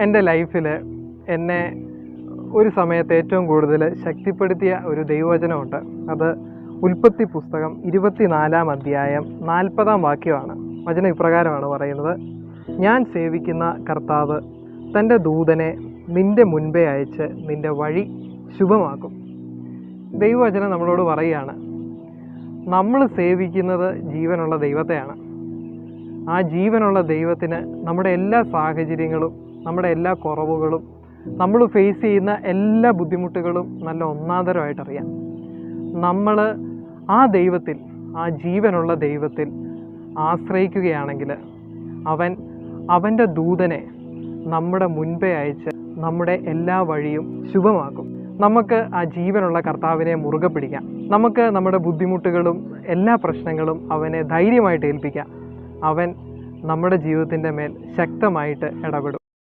എന്റെ ലൈഫിൽ എന്നെ ഒരു സമയത്ത് ഏറ്റവും കൂടുതൽ ശക്തിപ്പെടുത്തിയ ഒരു ദൈവവചനമുണ്ട്. അത് ഉൽപ്പത്തി പുസ്തകം ഇരുപത്തിനാലാം അധ്യായം നാൽപ്പതാം വാക്യമാണ്. വചനം ഇപ്രകാരമാണ് പറയുന്നത്. ഞാൻ സേവിക്കുന്ന കർത്താവ് തന്റെ ദൂതനെ നിന്റെ മുൻപേ അയച്ച് നിന്റെ വഴി ശുഭമാക്കും. ദൈവവചനം നമ്മളോട് പറയുകയാണ് നമ്മൾ സേവിക്കുന്നത് ജീവനുള്ള ദൈവത്തെയാണ്. ആ ജീവനുള്ള ദൈവത്തിന് നമ്മുടെ എല്ലാ സാഹചര്യങ്ങളും നമ്മുടെ എല്ലാ കുറവുകളും നമ്മൾ ഫേസ് ചെയ്യുന്ന എല്ലാ ബുദ്ധിമുട്ടുകളും നല്ല ഒന്നാന്തരമായിട്ട് അറിയാം. നമ്മൾ ആ ദൈവത്തിൽ ആ ജീവനുള്ള ദൈവത്തിൽ ആശ്രയിക്കുകയാണെങ്കിൽ അവൻ അവന്റെ ദൂതനെ നമ്മുടെ മുൻപേ അയച്ച് നമ്മുടെ എല്ലാ വഴിയും ശുഭമാക്കും. നമുക്ക് ആ ജീവനുള്ള കർത്താവിനെ മുറുകെ പിടിക്കാം. നമുക്ക് നമ്മുടെ ബുദ്ധിമുട്ടുകളും എല്ലാ പ്രശ്നങ്ങളും അവനെ ധൈര്യമായിട്ട് ഏൽപ്പിക്കാം. അവൻ നമ്മുടെ ജീവിതത്തിന്റെ മേൽ ശക്തമായിട്ട് ഇടപെടും.